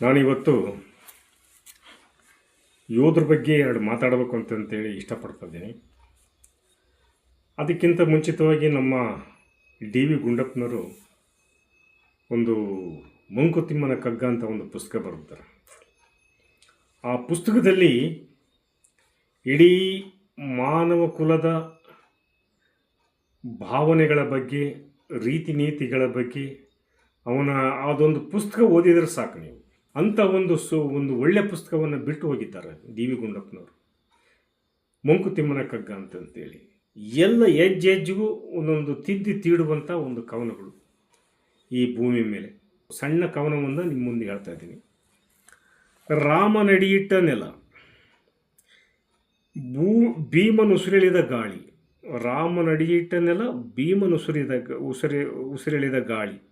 ನಾನಿವತ್ತು ಯೋಧರ ಬಗ್ಗೆ ಎರಡು ಮಾತಾಡಬೇಕು ಅಂತಂತೇಳಿ ಇಷ್ಟಪಡ್ತಿದ್ದೀನಿ. ಅದಕ್ಕಿಂತ ಮುಂಚಿತವಾಗಿ ನಮ್ಮ ಡಿ ವಿ ಗುಂಡಪ್ಪನವರು ಒಂದು ಮಂಕುತಿಮ್ಮನ ಕಗ್ಗ ಅಂತ ಒಂದು ಪುಸ್ತಕ ಬರುತ್ತಾರೆ ಆ ಪುಸ್ತಕದಲ್ಲಿ ಇಡೀ ಮಾನವ ಕುಲದ ಭಾವನೆಗಳ ಬಗ್ಗೆ ರೀತಿ ನೀತಿಗಳ ಬಗ್ಗೆ ಅವನ ಅದೊಂದು ಪುಸ್ತಕ ಓದಿದರೆ ಸಾಕು ನೀವು. ಅಂಥ ಒಂದು ಸು, ಒಂದು ಒಳ್ಳೆಯ ಪುಸ್ತಕವನ್ನು ಬಿಟ್ಟು ಹೋಗಿದ್ದಾರೆ ಡಿ ವಿ ಗುಂಡಪ್ಪನವರು ಮಂಕುತಿಮ್ಮನ ಕಗ್ಗ ಅಂತಂತೇಳಿ. ಎಲ್ಲ ಹೆಜ್ಜೆ ಹೆಜ್ಜೆಗೂ ಒಂದೊಂದು ತಿದ್ದಿ ತೀಡುವಂಥ ಒಂದು ಕವನಗಳು ಈ ಭೂಮಿ ಮೇಲೆ. ಸಣ್ಣ ಕವನವನ್ನು ನಿಮ್ಮ ಮುಂದೆ ಹೇಳ್ತಾ ಇದ್ದೀನಿ. ರಾಮ ನಡಿಯಿಟ್ಟ ನೆಲ. ಭೂ ಭೀಮನುಸುರೆಳಿದ ಗಾಳಿ. ರಾಮನಡಿಯಿಟ್ಟ ನೆಲ ಭೀಮನುಸುರಿದ ಉಸಿರಿ, ಉಸಿರೆಳೆದ ಗಾಳಿ.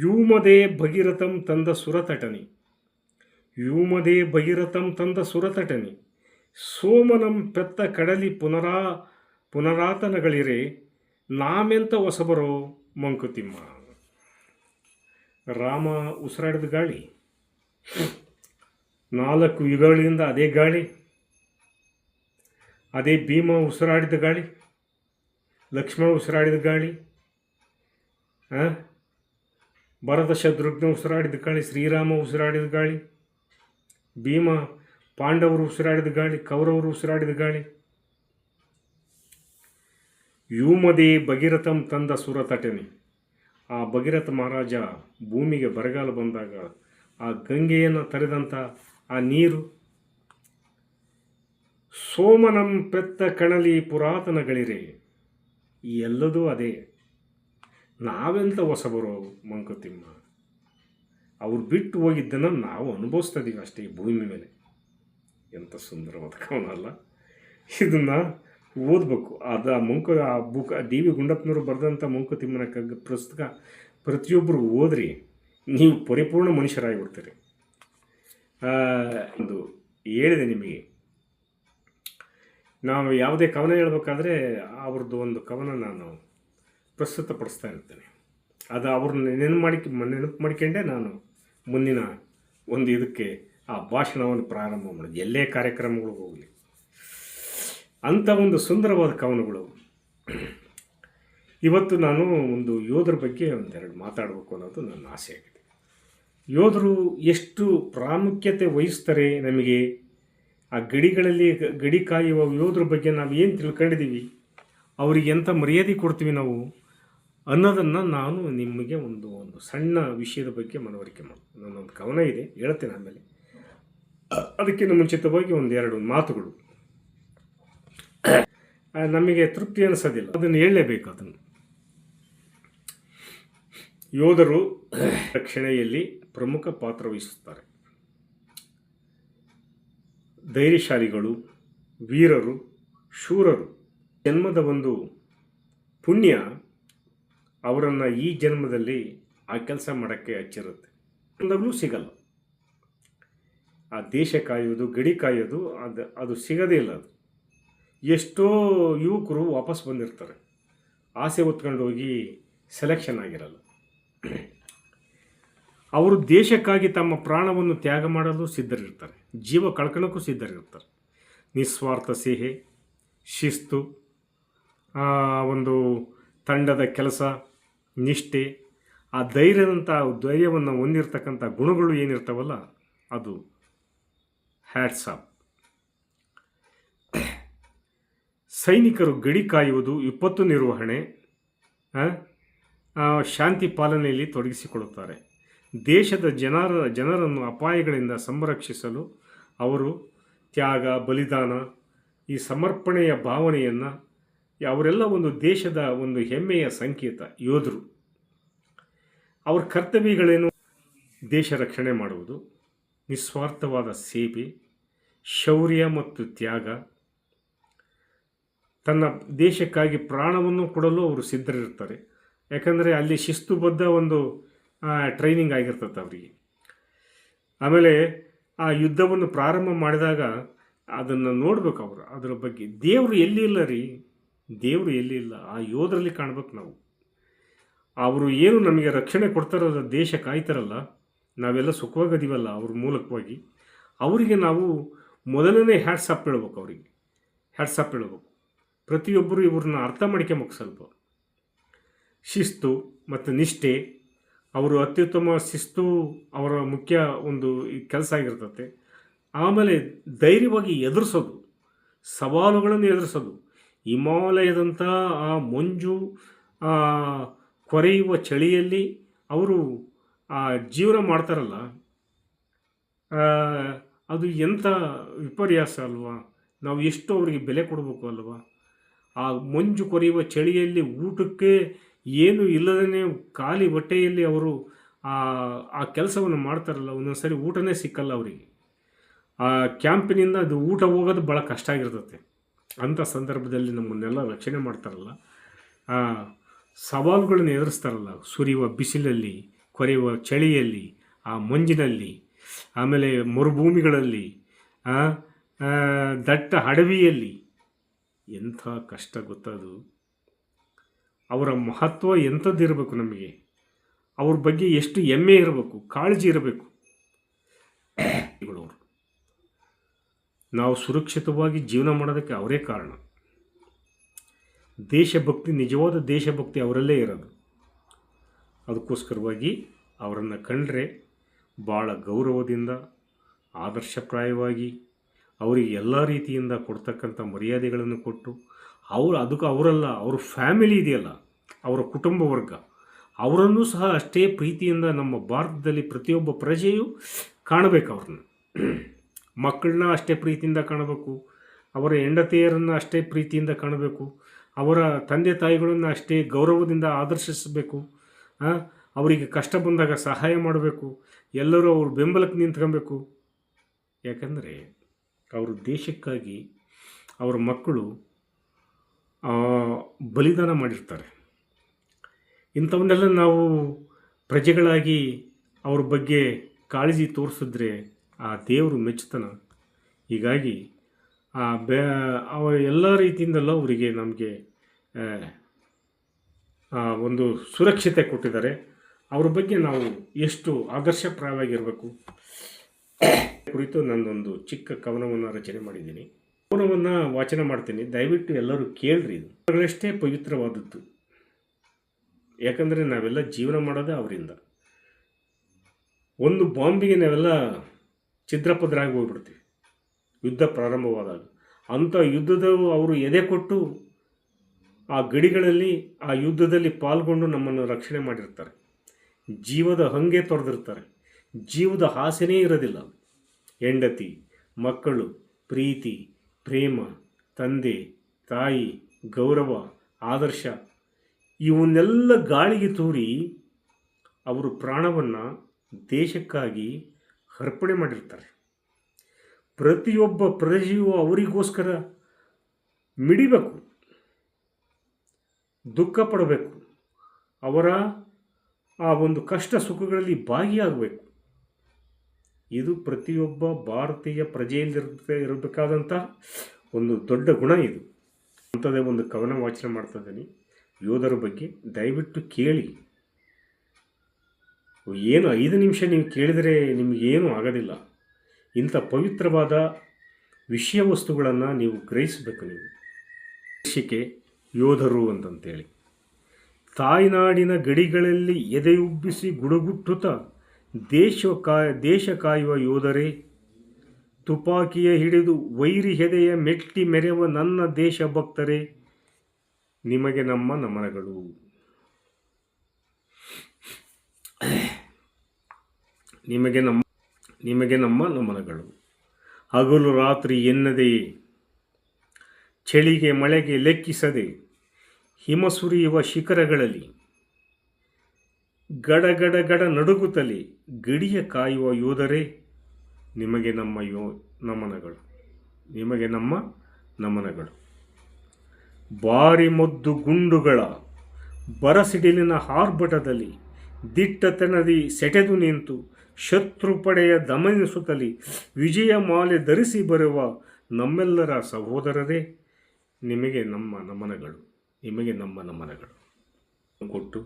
ಯೂಮದೇ ಭಗೀರಥಂ ತಂದ ಸುರತಟನಿ. ಯೂಮದೇ ಭಗೀರಥಂ ತಂದ ಸುರತಟನಿ. ಸೋಮನಂ ಪೆತ್ತ ಕಡಲಿ ಪುನರಾ, ಪುನರಾತನಗಳಿರೆ, ನಾಮೆಂತ ಹೊಸಬರೋ ಮಂಕುತಿಮ್ಮ. ರಾಮ ಉಸಿರಾಡಿದ ಗಾಳಿ. ನಾಲ್ಕು ಯುಗಗಳಿಂದ ಅದೇ ಗಾಳಿ. ಅದೇ ಭೀಮ ಉಸಿರಾಡಿದ ಗಾಳಿ. ಲಕ್ಷ್ಮಣ ಉಸಿರಾಡಿದ ಗಾಳಿ. ಆ? ಭರತ ಶತ್ರುಘ್ನ ಉಸಿರಾಡಿದ ಗಾಳಿ, ಶ್ರೀರಾಮ ಉಸಿರಾಡಿದ ಗಾಳಿ, ಭೀಮ ಪಾಂಡವರು ಉಸಿರಾಡಿದ ಗಾಳಿ, ಕೌರವರು ಉಸಿರಾಡಿದ ಗಾಳಿ. ಯೂಮದೇ ಭಗೀರಥಂ ತಂದ ಸುರತಟನೆ. ಆ ಭಗೀರಥ ಮಹಾರಾಜ ಭೂಮಿಗೆ ಬರಗಾಲ ಬಂದಾಗ ಆ ಗಂಗೆಯನ್ನು ತರೆದಂಥ ಆ ನೀರು ಸೋಮನಂ ಪೆತ್ತ ಕಣಲಿ ಪುರಾತನಗಳಿರೆ ಈ ಎಲ್ಲದೂ ಅದೇ. ನಾವೆಂತ ಹೊಸಬರು ಮಂಕುತಿಮ್ಮ? ಅವ್ರು ಬಿಟ್ಟು ಹೋಗಿದ್ದನ್ನು ನಾವು ಅನುಭವಿಸ್ತಾ ಇದೀವಿ ಅಷ್ಟೇ ಈ ಭೂಮಿ ಮೇಲೆ. ಎಂಥ ಸುಂದರವಾದ ಕವನ ಅಲ್ಲ. ಇದನ್ನು ಓದಬೇಕು. ಅದು ಆ ಮಂಕು, ಆ ಬುಕ್ ಡಿ ವಿ ಗುಂಡಪ್ಪನವರು ಬರೆದಂಥ ಮಂಕುತಿಮ್ಮನ ಕಗ್ಗ ಪುಸ್ತಕ ಪ್ರತಿಯೊಬ್ಬರು ಓದ್ರಿ, ನೀವು ಪರಿಪೂರ್ಣ ಮನುಷ್ಯರಾಗಿಬಿಡ್ತೀರಿ. ಬಿಡ್ತೀರಿ ಒಂದು ಹೇಳಿದೆ ನಿಮಗೆ. ನಾವು ಯಾವುದೇ ಕವನ ಹೇಳಬೇಕಾದ್ರೆ ಅವ್ರದ್ದು ಒಂದು ಕವನ ನಾನು ಪ್ರಸ್ತುತಪಡಿಸ್ತಾ ಇರ್ತೇನೆ ಅದು ಅವ್ರನ್ನ ನೆನಪು ಮಾಡಿ ನೆನಪು ಮಾಡಿಕೊಂಡೆ ನಾನು ಮುಂದಿನ ಒಂದು ಇದಕ್ಕೆ ಆ ಭಾಷಣವನ್ನು ಪ್ರಾರಂಭ ಮಾಡೋದು. ಎಲ್ಲೇ ಕಾರ್ಯಕ್ರಮಗಳಿಗೆ ಹೋಗಲಿ. ಅಂಥ ಒಂದು ಸುಂದರವಾದ ಕವನಗಳು. ಇವತ್ತು ನಾನು ಒಂದು ಯೋಧರ ಬಗ್ಗೆ ಒಂದೆರಡು ಮಾತಾಡಬೇಕು ಅನ್ನೋದು ನನ್ನ ಆಸೆ ಆಗಿದೆ. ಯೋಧರು ಎಷ್ಟು ಪ್ರಾಮುಖ್ಯತೆ ವಹಿಸ್ತಾರೆ ನಮಗೆ? ಆ ಗಡಿಗಳಲ್ಲಿ ಗಡಿ ಕಾಯುವ ಯೋಧರ ಬಗ್ಗೆ ನಾವು ಏನು ತಿಳ್ಕೊಂಡಿದ್ದೀವಿ? ಅವರಿಗೆ ಎಂಥ ಮರ್ಯಾದೆ ಕೊಡ್ತೀವಿ ನಾವು? ಅನ್ನೋದನ್ನು ನಾನು ನಿಮಗೆ ಒಂದು ಒಂದು ಸಣ್ಣ ವಿಷಯದ ಬಗ್ಗೆ ಮನವರಿಕೆ ಮಾಡಿ. ನನ್ನೊಂದು ಕವನ ಇದೆ, ಹೇಳ್ತೇನೆ ಆಮೇಲೆ. ಅದಕ್ಕಿಂತ ಮುಂಚಿತವಾಗಿ ಒಂದೆರಡು ಮಾತುಗಳು. ನಮಗೆ ತೃಪ್ತಿ ಅನಿಸೋದಿಲ್ಲ. ಅದನ್ನು ಹೇಳಲೇಬೇಕು ಅದನ್ನು. ಯೋಧರು ರಕ್ಷಣೆಯಲ್ಲಿ ಪ್ರಮುಖ ಪಾತ್ರ ವಹಿಸುತ್ತಾರೆ. ಧೈರ್ಯಶಾಲಿಗಳು, ವೀರರು, ಶೂರರು. ಜನ್ಮದ ಒಂದು ಪುಣ್ಯ ಅವರನ್ನು ಈ ಜನ್ಮದಲ್ಲಿ ಆ ಕೆಲಸ ಮಾಡೋಕ್ಕೆ ಹಚ್ಚಿರುತ್ತೆ. ಅಂದಾಗಲೂ ಸಿಗಲ್ಲ. ಆ ದೇಶ ಕಾಯೋದು ಗಡಿ ಕಾಯೋದು, ಅದು ಅದು ಸಿಗೋದೇ ಇಲ್ಲ ಅದು. ಎಷ್ಟೋ ಯುವಕರು ವಾಪಸ್ ಬಂದಿರ್ತಾರೆ. ಆಸೆ ಹೊತ್ಕೊಂಡು ಹೋಗಿ ಸೆಲೆಕ್ಷನ್ ಆಗಿರಲ್ಲ. ಅವರು ದೇಶಕ್ಕಾಗಿ ತಮ್ಮ ಪ್ರಾಣವನ್ನು ತ್ಯಾಗ ಮಾಡಲು ಸಿದ್ಧರಿರ್ತಾರೆ. ಜೀವ ಕಳ್ಕೊಳ್ಳೋಕ್ಕೂ ಸಿದ್ಧರಿರ್ತಾರೆ. ನಿಸ್ವಾರ್ಥ ಸೇಹೆ, ಶಿಸ್ತು ಒಂದು ತಂಡದ ಕೆಲಸ ನಿಷ್ಠೆ, ಆ ಧೈರ್ಯದಂಥ ಧೈರ್ಯವನ್ನು ಹೊಂದಿರತಕ್ಕಂಥ ಗುಣಗಳು ಏನಿರ್ತಾವಲ್ಲ, ಅದು ಹ್ಯಾಟ್ಸ್ ಆಫ್ ಸೈನಿಕರು ಗಡಿ ಕಾಯುವುದು ವಿಪತ್ತು ನಿರ್ವಹಣೆ ಶಾಂತಿ ಪಾಲನೆಯಲ್ಲಿ ತೊಡಗಿಸಿಕೊಳ್ಳುತ್ತಾರೆ. ದೇಶದ ಜನರ, ಜನರನ್ನು ಅಪಾಯಗಳಿಂದ ಸಂರಕ್ಷಿಸಲು ಅವರು ತ್ಯಾಗ, ಬಲಿದಾನ, ಈ ಸಮರ್ಪಣೆಯ ಭಾವನೆಯನ್ನು ಅವರೆಲ್ಲ ಒಂದು ದೇಶದ ಒಂದು ಹೆಮ್ಮೆಯ ಸಂಕೇತ, ಯೋಧರು. ಅವ್ರ ಕರ್ತವ್ಯಗಳೇನು? ದೇಶ ರಕ್ಷಣೆ ಮಾಡುವುದು, ನಿಸ್ವಾರ್ಥವಾದ ಸೇವೆ, ಶೌರ್ಯ ಮತ್ತು ತ್ಯಾಗ. ತನ್ನ ದೇಶಕ್ಕಾಗಿ ಪ್ರಾಣವನ್ನು ಕೊಡಲು ಅವರು ಸಿದ್ಧರಿರ್ತಾರೆ. ಯಾಕಂದರೆ ಅಲ್ಲಿ ಶಿಸ್ತುಬದ್ಧ ಒಂದು ಟ್ರೈನಿಂಗ್ ಆಗಿರ್ತದೆ ಅವರಿಗೆ. ಆಮೇಲೆ ಆ ಯುದ್ಧವನ್ನು ಪ್ರಾರಂಭ ಮಾಡಿದಾಗ ಅದನ್ನು ನೋಡ್ಬೇಕು ಅವರು. ಅದರ ಬಗ್ಗೆ ದೇವರು ಎಲ್ಲಿ ಇಲ್ಲ ರೀ? ದೇವರು ಎಲ್ಲಿ ಇಲ್ಲ? ಆ ಯೋಧರಲ್ಲಿ ಕಾಣ್ಬೇಕು ನಾವು. ಅವರು ಏನು ನಮಗೆ ರಕ್ಷಣೆ ಕೊಡ್ತಾರಲ್ಲ ದೇಶ ಕಾಯ್ತಾರಲ್ಲ, ನಾವೆಲ್ಲ ಸುಖವಾಗದೀವಲ್ಲ ಅವ್ರ ಮೂಲಕವಾಗಿ. ಅವರಿಗೆ ನಾವು ಮೊದಲನೇ ಹ್ಯಾಟ್ಸಪ್ ಹೇಳ್ಬೇಕು ಅವರಿಗೆ. ಹ್ಯಾಟ್ಸಪ್ ಹೇಳ್ಬೇಕು. ಪ್ರತಿಯೊಬ್ಬರು ಇವ್ರನ್ನ ಅರ್ಥ ಮಾಡ್ಕೊಂಬೇಕು ಸ್ವಲ್ಪ ಶಿಸ್ತು ಮತ್ತು ನಿಷ್ಠೆ, ಅವರು ಅತ್ಯುತ್ತಮ ಶಿಸ್ತು ಅವರ ಮುಖ್ಯ ಒಂದು ಕೆಲಸ ಆಗಿರ್ತತೆ. ಆಮೇಲೆ ಧೈರ್ಯವಾಗಿ ಎದುರಿಸೋದು, ಸವಾಲುಗಳನ್ನು ಎದುರಿಸೋದು. ಹಿಮಾಲಯದಂಥ ಆ ಮಂಜು ಕೊರೆಯುವ ಚಳಿಯಲ್ಲಿ ಅವರು, ಆ, ಜೀವನ ಮಾಡ್ತಾರಲ್ಲ ಅದು ಎಂಥ ವಿಪರ್ಯಾಸ ಅಲ್ವಾ? ನಾವು ಎಷ್ಟು ಅವರಿಗೆ ಬೆಲೆ ಕೊಡಬೇಕು ಅಲ್ವಾ? ಆ ಮಂಜು ಕೊರೆಯುವ ಚಳಿಯಲ್ಲಿ ಊಟಕ್ಕೆ ಏನು ಇಲ್ಲದೇ ಖಾಲಿ ಹೊಟ್ಟೆಯಲ್ಲಿ ಅವರು, ಆ ಆ ಕೆಲಸವನ್ನು ಮಾಡ್ತಾರಲ್ಲ ಒಂದೊಂದು ಸರಿ ಊಟನೇ ಸಿಕ್ಕಲ್ಲ ಅವರಿಗೆ. ಆ ಕ್ಯಾಂಪಿನಿಂದ ಅದು ಊಟ ಹೋಗೋದು ಭಾಳ ಕಷ್ಟ ಆಗಿರ್ತತೆ. ಅಂಥ ಸಂದರ್ಭದಲ್ಲಿ ನಮ್ಮನ್ನೆಲ್ಲ ರಕ್ಷಣೆ ಮಾಡ್ತಾರಲ್ಲ, ಆ, ಸವಾಲುಗಳನ್ನು ಎದುರಿಸ್ತಾರಲ್ಲ, ಸುರಿಯುವ ಬಿಸಿಲಲ್ಲಿ, ಕೊರೆಯುವ ಚಳಿಯಲ್ಲಿ, ಆ ಮಂಜಿನಲ್ಲಿ, ಆಮೇಲೆ ಮರುಭೂಮಿಗಳಲ್ಲಿ ದಟ್ಟ ಅಡವಿಯಲ್ಲಿ ಎಂಥ ಕಷ್ಟ ಗೊತ್ತದು? ಅವರ ಮಹತ್ವ ಎಂಥದ್ದಿರಬೇಕು ನಮಗೆ? ಅವ್ರ ಬಗ್ಗೆ ಎಷ್ಟು ಹೆಮ್ಮೆ ಇರಬೇಕು, ಕಾಳಜಿ ಇರಬೇಕು? ಇವುಗಳವರು ನಾವು ಸುರಕ್ಷಿತವಾಗಿ ಜೀವನ ಮಾಡೋದಕ್ಕೆ ಅವರೇ ಕಾರಣ. ದೇಶಭಕ್ತಿ, ನಿಜವಾದ ದೇಶಭಕ್ತಿ ಅವರಲ್ಲೇ ಇರೋದು. ಅದಕ್ಕೋಸ್ಕರವಾಗಿ ಅವರನ್ನು ಕಂಡರೆ ಭಾಳ ಗೌರವದಿಂದ, ಆದರ್ಶಪ್ರಾಯವಾಗಿ, ಅವರಿಗೆ ಎಲ್ಲ ರೀತಿಯಿಂದ ಕೊಡ್ತಕ್ಕಂಥ ಮರ್ಯಾದೆಗಳನ್ನು ಕೊಟ್ಟು, ಅವರು ಅದಕ್ಕೆ ಅವರಲ್ಲ, ಅವ್ರ ಫ್ಯಾಮಿಲಿ ಇದೆಯಲ್ಲ, ಅವರ ಕುಟುಂಬ ವರ್ಗ, ಅವರನ್ನು ಸಹ ಅಷ್ಟೇ ಪ್ರೀತಿಯಿಂದ ನಮ್ಮ ಭಾರತದಲ್ಲಿ ಪ್ರತಿಯೊಬ್ಬ ಪ್ರಜೆಯು ಕಾಣಬೇಕು ಅವ್ರನ್ನ. ಮಕ್ಕಳನ್ನ ಅಷ್ಟೇ ಪ್ರೀತಿಯಿಂದ ಕಾಣಬೇಕು, ಅವರ ಹೆಂಡತಿಯರನ್ನು ಅಷ್ಟೇ ಪ್ರೀತಿಯಿಂದ ಕಾಣಬೇಕು, ಅವರ ತಂದೆ ತಾಯಿಗಳನ್ನು ಅಷ್ಟೇ ಗೌರವದಿಂದ ಆದರ್ಶಿಸಬೇಕು ಅವರಿಗೆ ಕಷ್ಟ ಬಂದಾಗ ಸಹಾಯ ಮಾಡಬೇಕು, ಎಲ್ಲರೂ ಅವ್ರ ಬೆಂಬಲಕ್ಕೆ ನಿಂತ್ಕೊಬೇಕು. ಯಾಕಂದರೆ ಅವರು ದೇಶಕ್ಕಾಗಿ ಅವರ ಮಕ್ಕಳು ಬಲಿದಾನ ಮಾಡಿರ್ತಾರೆ. ಇಂಥವನ್ನೆಲ್ಲ ನಾವು ಪ್ರಜೆಗಳಾಗಿ ಅವ್ರ ಬಗ್ಗೆ ಕಾಳಜಿ ತೋರಿಸಿದ್ರೆ ಆ ದೇವರು ಮೆಚ್ಚುತ್ತಾನ. ಹೀಗಾಗಿ ಆ ಬೆ, ಅವ ಎಲ್ಲ ರೀತಿಯಿಂದಲೂ ಅವರಿಗೆ ನಮಗೆ ಒಂದು ಸುರಕ್ಷತೆ ಕೊಟ್ಟಿದ್ದಾರೆ. ಅವ್ರ ಬಗ್ಗೆ ನಾವು ಎಷ್ಟು ಆದರ್ಶಪ್ರಾಯವಾಗಿರಬೇಕು ಕುರಿತು ನನ್ನೊಂದು ಚಿಕ್ಕ ಕವನವನ್ನು ರಚನೆ ಮಾಡಿದ್ದೀನಿ. ಕವನವನ್ನು ವಾಚನ ಮಾಡ್ತೀನಿ. ದಯವಿಟ್ಟು ಎಲ್ಲರೂ ಕೇಳ್ರಿ ಇದು. ಅವುಗಳಷ್ಟೇ ಪವಿತ್ರವಾದದ್ದು. ಯಾಕಂದರೆ ನಾವೆಲ್ಲ ಜೀವನ ಮಾಡೋದೇ ಅವರಿಂದ. ಒಂದು ಬಾಂಬಿಗೆ ನಾವೆಲ್ಲ ಛಿದ್ರಪದ್ರಾಗಿ ಹೋಗ್ಬಿಡ್ತೀವಿ. ಯುದ್ಧ ಪ್ರಾರಂಭವಾದಾಗ. ಅಂಥ ಯುದ್ಧದ ಅವರು ಎದೆ ಕೊಟ್ಟು ಆ ಗಡಿಗಳಲ್ಲಿ, ಆ ಯುದ್ಧದಲ್ಲಿ ಪಾಲ್ಗೊಂಡು ನಮ್ಮನ್ನು ರಕ್ಷಣೆ ಮಾಡಿರ್ತಾರೆ. ಜೀವದ ಹಂಗೆ ತೊರೆದಿರ್ತಾರೆ. ಜೀವದ ಹಾಸೆನೇ ಇರೋದಿಲ್ಲ. ಹೆಂಡತಿ, ಮಕ್ಕಳು, ಪ್ರೀತಿ, ಪ್ರೇಮ, ತಂದೆ, ತಾಯಿ, ಗೌರವ, ಆದರ್ಶ, ಇವನ್ನೆಲ್ಲ ಗಾಳಿಗೆ ತೂರಿ ಅವರು ಪ್ರಾಣವನ್ನು ದೇಶಕ್ಕಾಗಿ ಅರ್ಪಣೆ ಮಾಡಿರ್ತಾರೆ. ಪ್ರತಿಯೊಬ್ಬ ಪ್ರಜೆಯು ಅವರಿಗೋಸ್ಕರ ಮಿಡಿಬೇಕು, ದುಃಖ ಪಡಬೇಕು, ಅವರ ಆ ಒಂದು ಕಷ್ಟ ಸುಖಗಳಲ್ಲಿ ಭಾಗಿಯಾಗಬೇಕು. ಇದು ಪ್ರತಿಯೊಬ್ಬ ಭಾರತೀಯ ಪ್ರಜೆಯಲ್ಲಿ ಇರಬೇಕಾದಂಥ ಒಂದು ದೊಡ್ಡ ಗುಣ ಇದು. ಅಂಥದ್ದೇ ಒಂದು ಕವನ ವಾಚನ ಮಾಡ್ತಾ ಇದ್ದೀನಿ. ಯೋಧರ ಬಗ್ಗೆ ದಯವಿಟ್ಟು ಕೇಳಿ. ಏನು ಐದು ನಿಮಿಷ ನೀವು ಕೇಳಿದರೆ ನಿಮಗೇನು ಆಗೋದಿಲ್ಲ. ಇಂಥ ಪವಿತ್ರವಾದ ವಿಷಯ ವಸ್ತುಗಳನ್ನು ನೀವು ಗ್ರಹಿಸಬೇಕು ನೀವು. ಶಿಕೆ ಯೋಧರು ಅಂತಂತೇಳಿ. ತಾಯ್ನಾಡಿನ ಗಡಿಗಳಲ್ಲಿ ಎದೆಯುಬ್ಬಿಸಿ ಗುಡುಗುಟ್ಟುತ್ತ ದೇಶ ಕಾಯ ದೇಶ ಕಾಯುವ ಯೋಧರೇ, ತುಪಾಕಿಯ ಹಿಡಿದು ವೈರಿ ಹೆದೆಯ ಮೆಟ್ಟಿ ಮೆರೆವ ನನ್ನ ದೇಶ ಭಕ್ತರೇ, ನಿಮಗೆ ನಮ್ಮ ನಮನಗಳು. ನಿಮಗೆ ನಮ್ಮ ನಿಮಗೆ ನಮ್ಮ ನಮನಗಳು. ಹಗಲು ರಾತ್ರಿ ಎನ್ನದೆಯೇ ಚಳಿಗೆ ಮಳೆಗೆ ಲೆಕ್ಕಿಸದೆ, ಹಿಮ ಸುರಿಯುವ ಶಿಖರಗಳಲ್ಲಿ, ಗಡ ಗಡ ಗಡ ನಡುಗುತ್ತಲೇ ಗಡಿಯ ಕಾಯುವ ಯೋಧರೇ, ನಿಮಗೆ ನಮ್ಮ ಯೋ, ನಮನಗಳು. ನಿಮಗೆ ನಮ್ಮ ನಮನಗಳು. ಬಾರಿ ಮದ್ದು ಗುಂಡುಗಳ ಬರಸಿಡಿಲಿನ ಆರ್ಭಟದಲ್ಲಿ ದಿಟ್ಟತನದಿ ಸೆಟೆದು ನಿಂತು ಶತ್ರು ಪಡೆಯ ದಮನಿಸುತ್ತಲಿ ವಿಜಯ ಮಾಲೆ ಧರಿಸಿ ಬರುವ ನಮ್ಮೆಲ್ಲರ ಸಹೋದರರೇ, ನಿಮಗೆ ನಮ್ಮ ನಮನಗಳು, ನಿಮಗೆ ನಮ್ಮ ನಮನಗಳು. ಕೊಟ್ಟು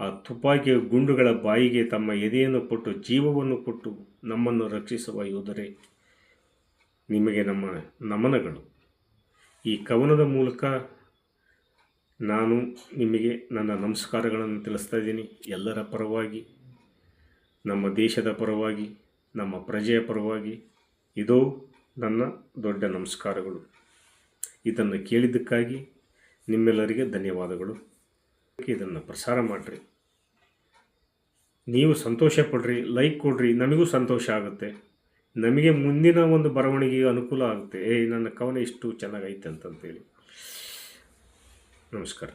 ಆ ತುಪಾಕಿಯ ಗುಂಡುಗಳ ಬಾಯಿಗೆ ತಮ್ಮ ಎದೆಯನ್ನು ಕೊಟ್ಟು ಜೀವವನ್ನು ಕೊಟ್ಟು ನಮ್ಮನ್ನು ರಕ್ಷಿಸುವ ಯೋಧರೇ, ನಿಮಗೆ ನಮ್ಮ ನಮನಗಳು. ಈ ಕವನದ ಮೂಲಕ ನಾನು ನಿಮಗೆ ನನ್ನ ನಮಸ್ಕಾರಗಳನ್ನು ತಿಳಿಸ್ತಾ ಇದ್ದೀನಿ. ಎಲ್ಲರ ಪರವಾಗಿ ನಮ್ಮ ದೇಶದ ಪರವಾಗಿ, ನಮ್ಮ ಪ್ರಜೆಯ ಪರವಾಗಿ ಇದೋ ನನ್ನ ದೊಡ್ಡ ನಮಸ್ಕಾರಗಳು. ಇದನ್ನು ಕೇಳಿದ್ದಕ್ಕಾಗಿ ನಿಮ್ಮೆಲ್ಲರಿಗೆ ಧನ್ಯವಾದಗಳು. ಇದನ್ನು ಪ್ರಸಾರ ಮಾಡಿರಿ. ನೀವು ಸಂತೋಷ ಪಡ್ರಿ ಲೈಕ್ ಕೊಡ್ರಿ, ನಮಗೂ ಸಂತೋಷ ಆಗುತ್ತೆ. ನಮಗೆ ಮುಂದಿನ ಒಂದು ಬರವಣಿಗೆಗೆ ಅನುಕೂಲ ಆಗುತ್ತೆ. ಏಯ್, ನನ್ನ ಕವನ ಇಷ್ಟು ಚೆನ್ನಾಗೈತೆ ಅಂತಂತೇಳಿ. ನಮಸ್ಕಾರ.